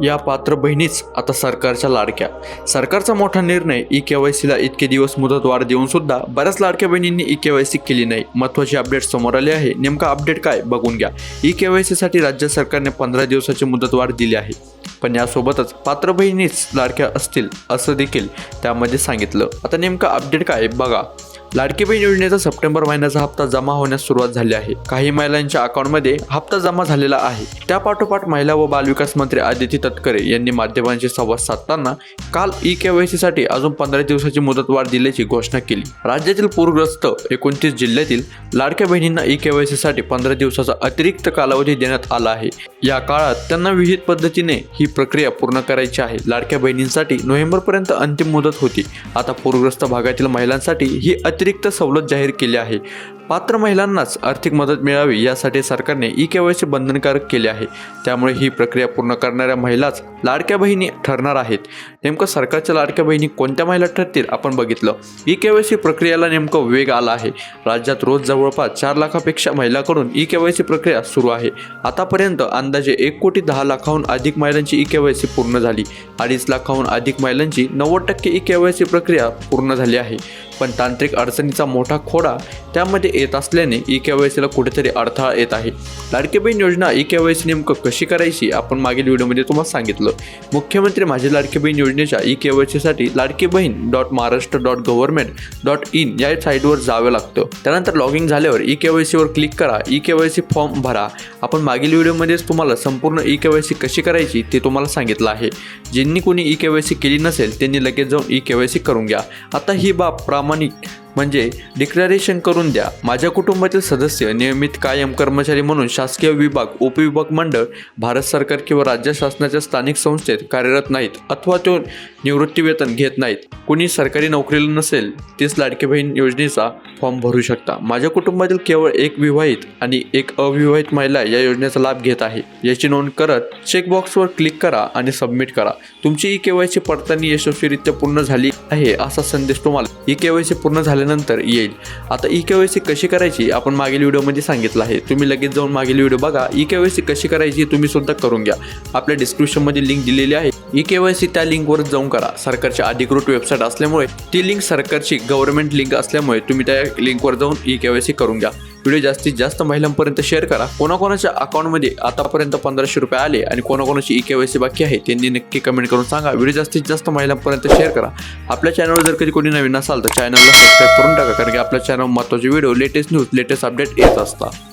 या पात्र बहिणीच आता सरकारच्या लाडक्या. सरकारचा मोठा निर्णय ई के वाय सीला इतके दिवस मुदतवाढ देऊन सुद्धा बऱ्याच लाडक्या बहिणींनी ई के वाय सी केली नाही. महत्त्वाची अपडेट समोर आली आहे. नेमका अपडेट काय बघून घ्या. ई के वाय सीसाठी राज्य सरकारने पंधरा दिवसाची मुदतवाढ दिली आहे. पण यासोबतच पात्र बहिणीच लाडक्या असतील असं देखील त्यामध्ये सांगितलं. आता नेमका अपडेट काय बघा. लाडकी बहीण योजनेचा सप्टेंबर महिन्याचा हप्ता जमा होण्यास सुरुवात झाली आहे. काही महिलांच्या अकाउंटमध्ये हप्ता जमा झालेला आहे. त्या पाठोपाठ महिला व बालविकास मंत्री आदिती तटकरे यांनी माध्यमांशी संवाद साधताना काल ई केवायसी साठी अजून पंधरा दिवसाची मुदतवाढ दिल्याची घोषणा केली. राज्यातील पूरग्रस्त एकोणतीस जिल्ह्यातील लाडक्या बहिणींना ई केवायसी साठी पंधरा दिवसाचा अतिरिक्त कालावधी देण्यात आला आहे. या काळात त्यांना विहित पद्धतीने ही प्रक्रिया पूर्ण करायची आहे. लाडक्या बहिणींसाठी नोव्हेंबरपर्यंत अंतिम मुदत होती. आता पूरग्रस्त भागातील महिलांसाठी ही अति अतिरिक्त सवलत जाहीर केली आहे. पात्र महिलांनाच आर्थिक मदत मिळावी यासाठी सरकारने ई केवायसी बंधनकारक केले आहे. त्यामुळे ही प्रक्रिया पूर्ण करणाऱ्या महिलाच लाडक्या बहिणी ठरणार आहेत. नेमकं सरकारच्या लाडक्या बहिणी कोणत्या महिला ठरतील आपण बघितलं. ई केवायसी प्रक्रियेला नेमकं वेग आला आहे. राज्यात रोज जवळपास चार लाखापेक्षा महिलांकडून ई केवायसी प्रक्रिया सुरू आहे. आतापर्यंत अंदाजे एक कोटी दहा लाखाहून अधिक महिलांची ई के पूर्ण झाली. अडीच लाखाहून अधिक महिलांची नव्वद टक्के ई केवायसी प्रक्रिया पूर्ण झाली आहे. पण तांत्रिक अडचणीचा मोठा खोडा त्यामध्ये येत असल्याने ई के वाय सीला कुठेतरी अडथळा येत आहे. लाडकी बहीण योजना ई के वाय सी नेमकं कशी करायची? आपण मागील व्हिडिओमध्ये तुम्हाला सांगितलं. मुख्यमंत्री माझी लाडकी बहीण योजनेच्या ई के वाय सीसाठी Ladki Bahin dot Maharashtra dot government dot in या साईटवर जावं लागतं. त्यानंतर लॉग इन झाल्यावर ई के वाय सीवर क्लिक करा. E K Y C form भरा. आपण मागील व्हिडिओमध्येच तुम्हाला संपूर्ण ई के वाय सी कशी करायची ते तुम्हाला सांगितलं आहे. ज्यांनी कोणी ई के वाय सी केली नसेल त्यांनी लगेच जाऊन ई के वाय सी करून घ्या. आता ही बाब प्रामाणिक म्हणजे डिक्लरेशन करून द्या. माझ्या कुटुंबातील सदस्य नियमित कायम कर्मचारी म्हणून शासकीय विभाग उपविभाग मंडळ भारत सरकार किंवा राज्य शासनाच्या स्थानिक संस्थेत कार्यरत नाहीत अथवा तो निवृत्ती वेतन घेत नाहीत. कुणी सरकारी नोकरीला नसेल तीच लाडकी बहीण योजनेचा फॉर्म भरू शकता. माझ्या कुटुंबातील केवळ एक विवाहित आणि एक अविवाहित महिला या योजनेचा लाभ घेत आहे. याची नोंद करत चेकबॉक्सवर क्लिक करा आणि सबमिट करा. तुमची ई केवायसी पडताळणी यशस्वीरित्या पूर्ण झाली आहे असा संदेश तुम्हाला ई केवायसी पूर्ण झाल्यानंतर येईल. आता ई केवायसी कशी करायची आपण मागील व्हिडिओमध्ये सांगितलं आहे. तुम्ही लगेच जाऊन मागील व्हिडिओ बघा. ई केवायसी कशी करायची तुम्ही सुद्धा करून घ्या. आपल्या डिस्क्रिप्शनमध्ये लिंक दिलेली आहे. ई के वाय सी त्या लिंकवर जाऊन करा. सरकारची अधिकृत वेबसाईट असल्यामुळे ती लिंक सरकारची गव्हर्नमेंट लिंक असल्यामुळे तुम्ही त्या लिंकवर जाऊन ई के वाय सी करून घ्या. व्हिडिओ जास्तीत जास्त महिलांपर्यंत शेअर करा. कोणाकोणाच्या अकाउंटमध्ये आतापर्यंत पंधराशे रुपये आले आणि कोणाकोणाची ई केवायसी बाकी आहे त्यांनी नक्की कमेंट करून सांगा. व्हिडिओ जास्तीत जास्त महिलांपर्यंत शेअर करा. आपल्या चॅनलवर जर कधी कोणी नवीन असाल तर चॅनलला सबस्क्राईब करून टाका कारण की आपल्या चॅनल महत्त्वाचे video latest news latest update येत असतात.